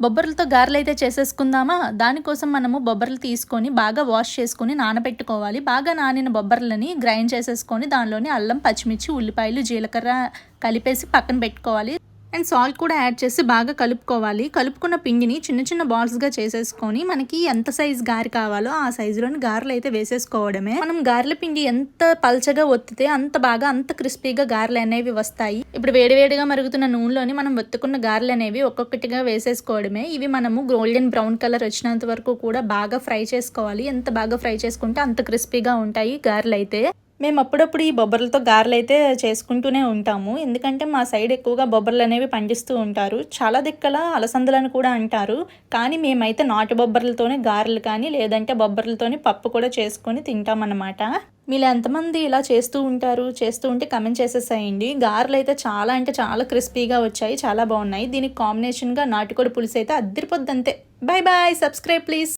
బొబ్బర్లతో గారెలు అయితే చేసేసుకుందామా? దానికోసం మనము బొబ్బర్లు తీసుకొని బాగా వాష్ చేసుకొని నానబెట్టుకోవాలి. బాగా నానిన బొబ్బర్లని గ్రైండ్ చేసేసుకొని దానిలోని అల్లం పచ్చిమిర్చి ఉల్లిపాయలు జీలకర్ర కలిపేసి పక్కన పెట్టుకోవాలి. అండ్ సాల్ట్ కూడా యాడ్ చేసి బాగా కలుపుకోవాలి. కలుపుకున్న పిండిని చిన్న చిన్న బాల్స్గా చేసేసుకొని మనకి ఎంత సైజ్ గారి కావాలో ఆ సైజులోని గారెలు అయితే వేసేసుకోవడమే. మనం గారెల పిండి ఎంత పల్చగా ఒత్తితే అంత బాగా అంత క్రిస్పీగా గారెలు అనేవి వస్తాయి. ఇప్పుడు వేడివేడిగా మరుగుతున్న నూనెలోని మనం ఒత్తుకున్న గారెలు అనేవి ఒక్కొక్కటిగా వేసేసుకోవడమే. ఇవి మనము గోల్డెన్ బ్రౌన్ కలర్ వచ్చినంత వరకు కూడా బాగా ఫ్రై చేసుకోవాలి. ఎంత బాగా ఫ్రై చేసుకుంటే అంత క్రిస్పీగా ఉంటాయి గారెలు అయితే మేము అప్పుడప్పుడు ఈ బొబ్బర్లతో గారెలు అయితే చేసుకుంటూనే ఉంటాము. ఎందుకంటే మా సైడ్ ఎక్కువగా బొబ్బర్లు అనేవి పండిస్తూ ఉంటారు. చాలా దిక్కల అలసందలని కూడా అంటారు. కానీ మేమైతే నాటు బొబ్బర్లతోనే గారెలు కానీ లేదంటే బొబ్బర్లతోనే పప్పు కూడా చేసుకొని తింటామన్నమాట. మీరు ఎంతమంది ఇలా చేస్తూ ఉంటారు? చేస్తూ ఉంటే కమెంట్ చేసేసాయండి. గారెలు అయితే చాలా అంటే చాలా క్రిస్పీగా వచ్చాయి. చాలా బాగున్నాయి. దీనికి కాంబినేషన్గా నాటుకోడి పులుసు అయితే అద్దరిపోద్ది అంతే బాయ్ బాయ్ సబ్స్క్రైబ్ ప్లీజ్.